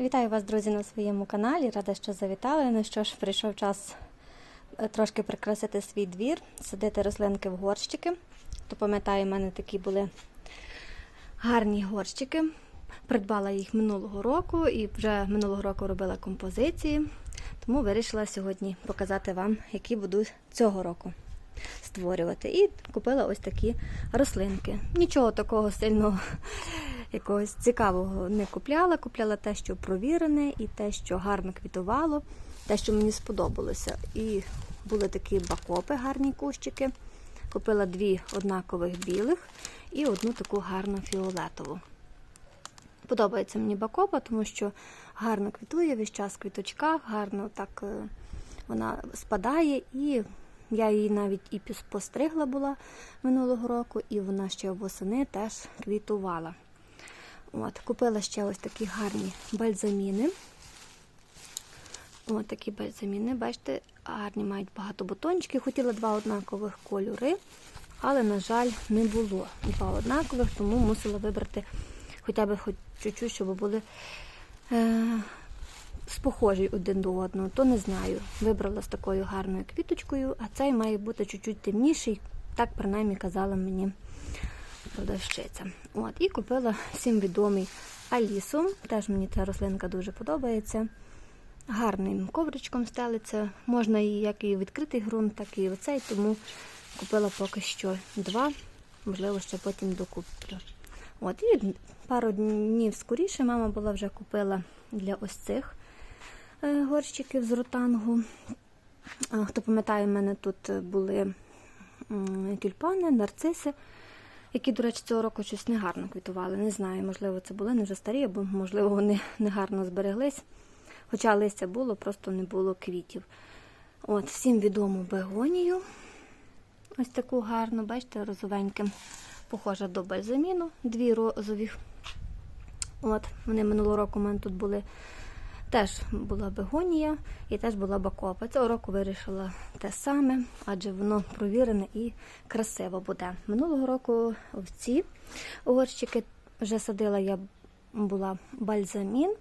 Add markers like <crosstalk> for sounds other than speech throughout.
Вітаю вас, друзі, на своєму каналі. Рада, що завітали. Ну що ж, прийшов час е, трошки прикрасити свій двір, садити рослинки в горщики. То пам'ятаю, в мене такі були гарні горщики. Придбала їх минулого року і вже минулого року робила композиції. Тому вирішила сьогодні показати вам, які буду цього року створювати. І купила ось такі рослинки. Нічого такого сильного якогось цікавого не купляла. Купляла те, що провірене, і те, що гарно квітувало, те, що мені сподобалося. І були такі бакопи, гарні кущики. Купила дві однакових білих і одну таку гарну фіолетову. Подобається мені бакопа, тому що гарно квітує, весь час в квіточках, гарно так е, вона спадає, і я її навіть і постригла була минулого року, і вона ще восени теж квітувала. От, купила ще ось такі гарні бальзаміни. Ось такі бальзаміни, бачите, гарні мають багато бутончиків. Хотіла два однакових кольори, але, на жаль, не було два однакових, тому мусила вибрати хоча б хоч чуть-чуть, щоб були е, спохожі один до одного. То не знаю. Вибрала з такою гарною квіточкою, а цей має бути чуть-чуть темніший. Так принаймні казала мені продавщиця. От, і купила всім відомий Алісу. Теж мені ця рослинка дуже подобається. Гарним ковричком стелиться. Можна її як і відкритий ґрунт, так і оцей, тому купила поки що два, можливо, ще потім докуплю. От, і пару днів скоріше мама була вже купила для ось цих е, горщиків з ротангу. Хто пам'ятає, в мене тут були тюльпани, нарциси, які, до речі, цього року щось негарно квітували. Не знаю, можливо, це були не вже старі, або можливо вони <laughs> негарно збереглись. Хоча листя було, просто не було квітів. От, всім відому бегонію. Ось таку гарну, бачите, розовеньке, похожа до бальзаміну, дві розові. От, вони минулого року у мене тут були. Теж була бегонія і теж була бакопа. Цього року вирішила те саме, адже воно провірене і красиво буде. Минулого року в ці горщики вже садила я була бальзамін,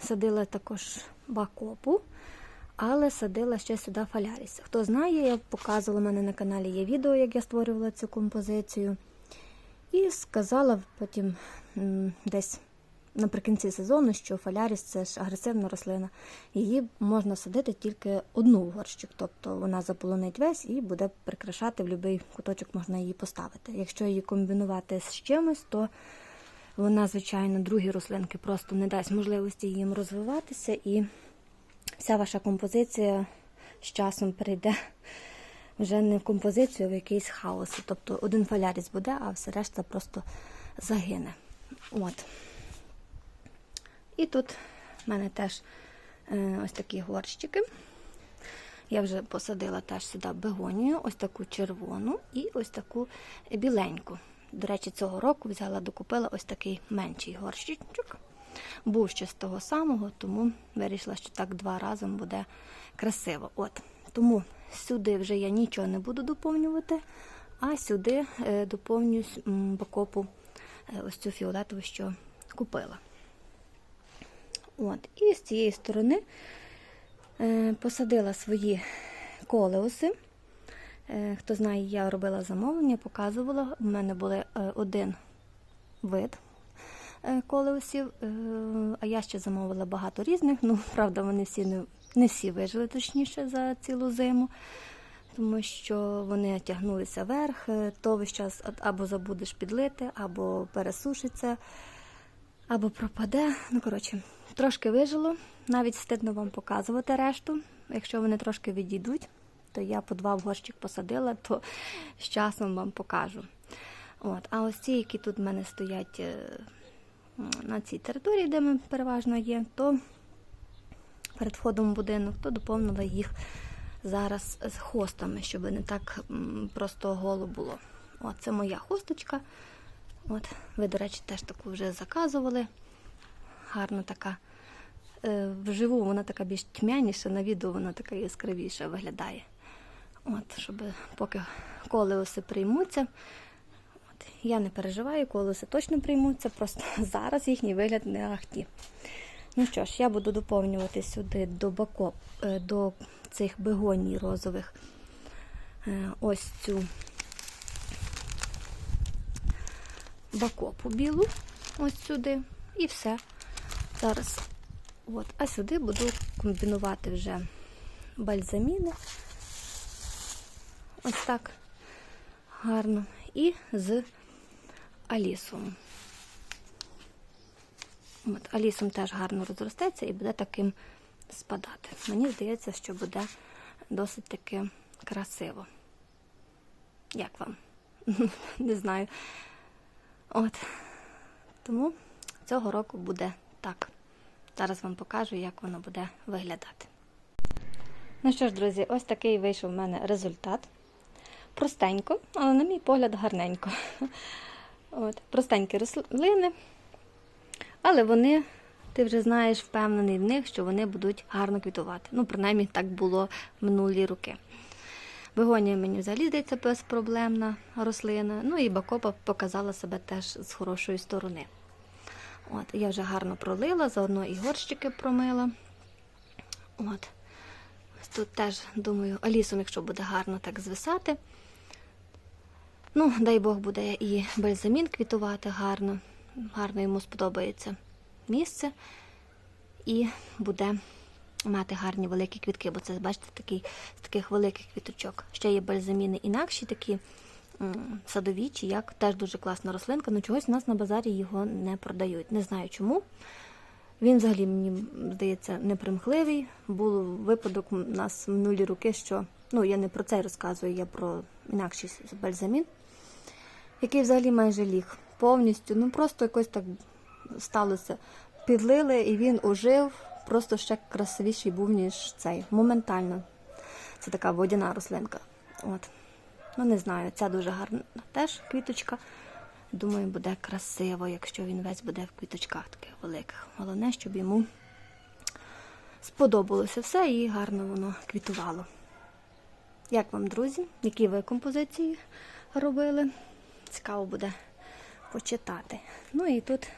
садила також бакопу, але садила ще сюди фаляріс. Хто знає, я показувала в мене на каналі є відео, як я створювала цю композицію. І сказала потім десь наприкінці сезону, що фаляріс це ж агресивна рослина. Її можна садити тільки одну в горщик, тобто вона заполонить весь і буде прикрашати в будь-який куточок можна її поставити. Якщо її комбінувати з чимось, то вона, звичайно, другі рослинки просто не дасть можливості їм розвиватися, і вся ваша композиція з часом перейде вже не в композицію, а в якийсь хаос. Тобто один фаляріс буде, а все решта просто загине. От. І тут в мене теж е, ось такі горщики. Я вже посадила теж сюди бегонію, ось таку червону і ось таку біленьку. До речі, цього року взяла, докупила ось такий менший горщичок. Був ще з того самого, тому вирішила, що так два разом буде красиво. От. Тому сюди вже я нічого не буду доповнювати, а сюди е, доповню м, бакопу е, ось цю фіолетову, що купила. От. І з цієї сторони е, посадила свої колеуси. Е, хто знає, я робила замовлення, показувала. У мене були е, один вид е, колеусів, е, а я ще замовила багато різних. Ну, <laughs> правда, вони всі не, не всі вижили точніше за цілу зиму. Тому що вони тягнулися вверх, е, то весь час або забудеш підлити, або пересушиться, або пропаде. Ну, коротше, трошки вижило. Навіть стидно вам показувати решту. Якщо вони трошки відійдуть, то я по два в горщик посадила, то з часом вам покажу. От. А ось ці, які тут в мене стоять е, на цій території, де ми переважно є, то перед входом в будинок, то доповнила їх зараз з хостами, щоб не так просто голо було. От, це моя хосточка. От, ви, до речі, теж таку вже заказували. Гарна така. Е, Вживу вона така більш тьмяніша, на відео вона така яскравіша виглядає. От, щоб поки колеуси приймуться, от, Я не переживаю, колеса точно приймуться, просто <laughs> зараз їхній вигляд не ахті. Ну що ж, я буду доповнювати сюди до бако, е, до цих бегоній розових е, ось цю бакопу білу, ось сюди, і все. Зараз. От. А сюди буду комбінувати вже бальзаміни. Ось так гарно. І з алісом. От, алісом теж гарно розростеться і буде таким спадати. Мені здається, що буде досить таки красиво. Як вам? <laughs> Не знаю. От. Тому цього року буде так. Зараз вам покажу, як воно буде виглядати. Ну що ж, друзі, ось такий вийшов в мене результат. Простенько, але, на мій погляд, гарненько. <laughs> От, Простенькі рослини, але вони, ти вже знаєш, впевнений в них, що вони будуть гарно квітувати. Ну, принаймні, так було минулі роки. Бегонія мені взагалі здається безпроблемна рослина. Ну і бакопа показала себе теж з хорошої сторони. От, Я вже гарно пролила, заодно і горщики промила. От. Тут теж, думаю, алісом, якщо буде гарно так звисати. Ну, дай Бог буде і бальзамін квітувати гарно. Гарно йому сподобається місце. І буде мати гарні великі квітки, бо це, бачите, такий, з таких великих квіточок. Ще є бальзаміни інакші, такі садові, чи як. Теж дуже класна рослинка, але чогось у нас на базарі його не продають. Не знаю чому. Він взагалі, мені здається, непримхливий. Був випадок у нас минулі роки, що ну я не про це розказую, я про інакший бальзамін, який взагалі майже ліг повністю. Ну просто якось так сталося. Підлили і він ожив, просто ще красивіший був, ніж цей. Моментально. Це така водяна рослинка. От. Ну, не знаю, ця дуже гарна теж квіточка. Думаю, буде красиво, якщо він весь буде в квіточках таких великих. Головне, щоб йому сподобалося все і гарно воно квітувало. Як вам, друзі? Які ви композиції робили? Цікаво буде почитати. Ну і тут,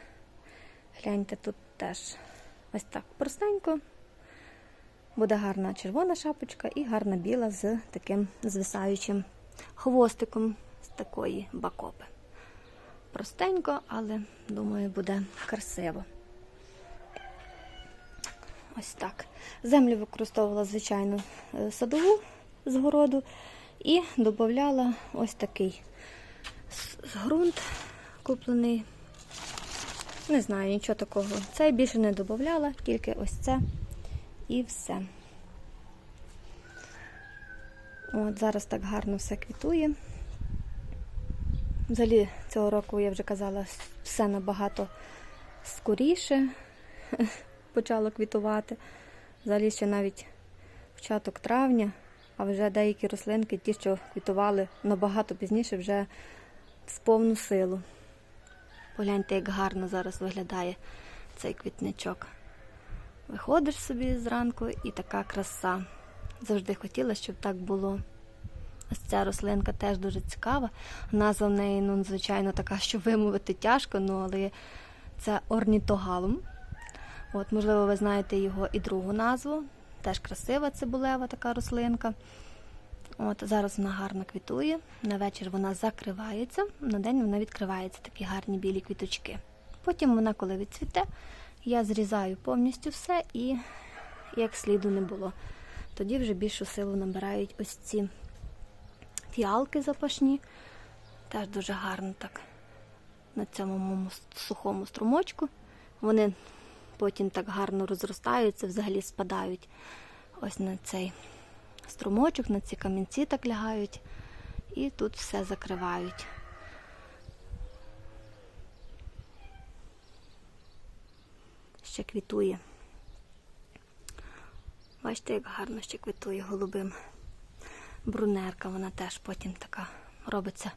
гляньте, тут теж ось так простенько. Буде гарна червона шапочка і гарна біла з таким звисаючим хвостиком з такої бакопи. Простенько, але, думаю, буде красиво. Ось так. Землю використовувала, звичайно, е, садову з городу і додавала ось такий ґрунт куплений. Не знаю, нічого такого. Цей більше не додавала, тільки ось це і все. От Зараз так гарно все квітує. Взагалі, цього року, я вже казала, все набагато скоріше <laughs> почало квітувати. Взагалі ще навіть початок травня, а вже деякі рослинки, ті, що квітували набагато пізніше, вже в повну силу. Погляньте, як гарно зараз виглядає цей квітничок. Виходиш собі зранку і така краса. Завжди хотіла, щоб так було. Ось ця рослинка теж дуже цікава. Назва в неї, ну, звичайно, така, що вимовити тяжко, ну, але це орнітогалум. От, Можливо, ви знаєте його і другу назву. Теж красива цибулева така рослинка. От, Зараз вона гарно квітує, на вечір вона закривається, на день вона відкривається, такі гарні білі квіточки. Потім вона, коли відцвіте, я зрізаю повністю все і як сліду не було. Тоді вже більшу силу набирають ось ці фіалки запашні. Теж дуже гарно так на цьому сухому струмочку. Вони потім так гарно розростаються, взагалі спадають ось на цей струмочок, на ці камінці так лягають. І тут все закривають. Ще квітує. Бачите, як гарно ще квітує голубим. Брунерка, вона теж потім така робиться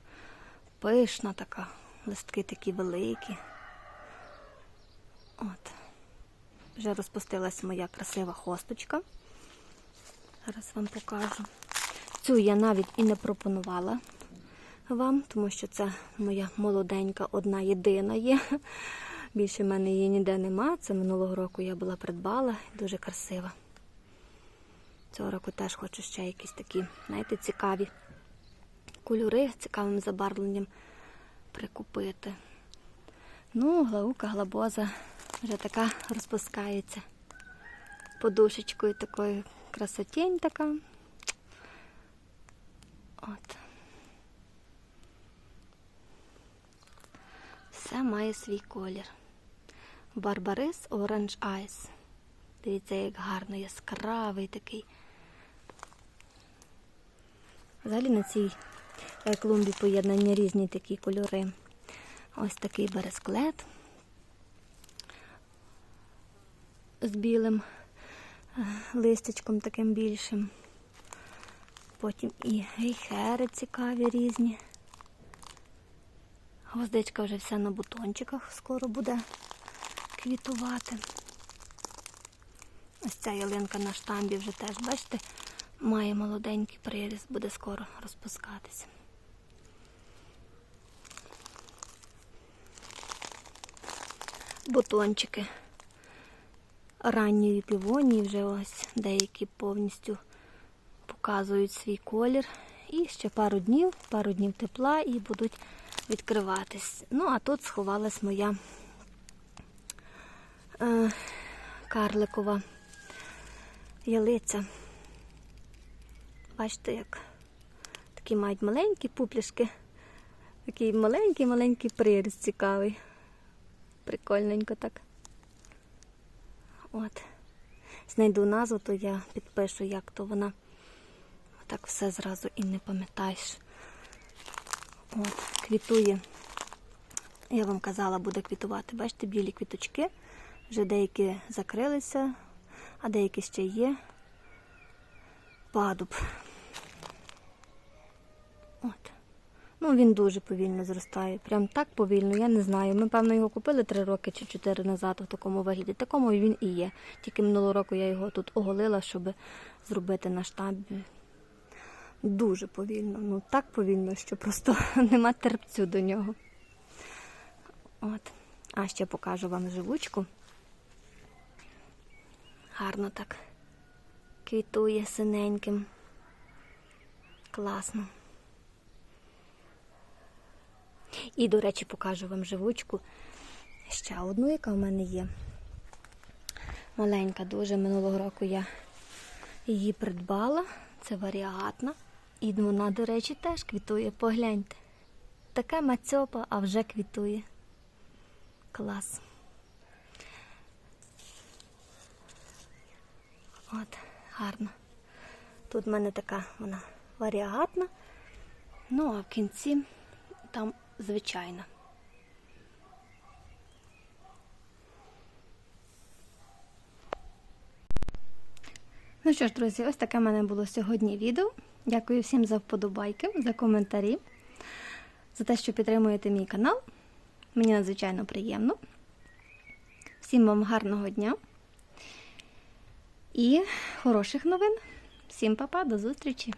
пишна, така, листки такі великі. От. Вже розпустилася моя красива хосточка. Зараз вам покажу. Цю я навіть і не пропонувала вам, тому що це моя молоденька, одна єдина є. Більше в мене її ніде нема. Це минулого року я була придбала, дуже красива. Цього року теж хочу ще якісь такі, знаєте, цікаві кольори, цікавим забарвленням прикупити. Ну, глаука, глабоза вже така розпускається. Подушечкою такою красотень така. От. Все має свій колір. Барбарис Orange Eyes. Дивіться, як гарно, яскравий такий. Взагалі на цій е, клумбі поєднання різні такі кольори. Ось такий бересклет з білим е, листячком таким більшим. Потім і гейхери цікаві різні. Гвоздичка вже вся на бутончиках, скоро буде квітувати. Ось ця ялинка на штамбі вже теж, бачите, має молоденький приріст, буде скоро розпускатися. Бутончики ранньої півонії вже ось деякі повністю показують свій колір. І ще пару днів, пару днів тепла і будуть відкриватись. Ну, а тут сховалась моя е, карликова ялиця. Бачите, як такі мають маленькі пуплішки. Такий маленький-маленький приріст цікавий. Прикольненько так. От. Знайду назву, то я підпишу, як то вона. Так все зразу і не пам'ятаєш. От, квітує. Я вам казала, буде квітувати. Бачите, білі квіточки. Вже деякі закрилися, а деякі ще є. Падуб. От. Ну, він дуже повільно зростає. Прям так повільно, я не знаю. Ми, певно, його купили три роки чи чотири назад в такому вигляді. Такому він і є. Тільки минулого року я його тут оголила, щоб зробити на штабі. Дуже повільно. Ну так повільно, що просто <laughs> нема терпцю до нього. От. А ще покажу вам живучку. Гарно так квітує синеньким. Класно. І, до речі, покажу вам живучку. Ще одну, яка в мене є. Маленька, дуже минулого року я її придбала. Це варіатна. І вона, до речі, теж квітує. Погляньте. Така мацьопа, а вже квітує. Клас. От, гарно. Тут в мене така вона варіагатна. Ну, а в кінці там звичайна. Ну що ж, друзі, ось таке в мене було сьогодні відео. Дякую всім за вподобайки, за коментарі, за те, що підтримуєте мій канал. Мені надзвичайно приємно. Всім вам гарного дня і хороших новин. Всім па-па, до зустрічі!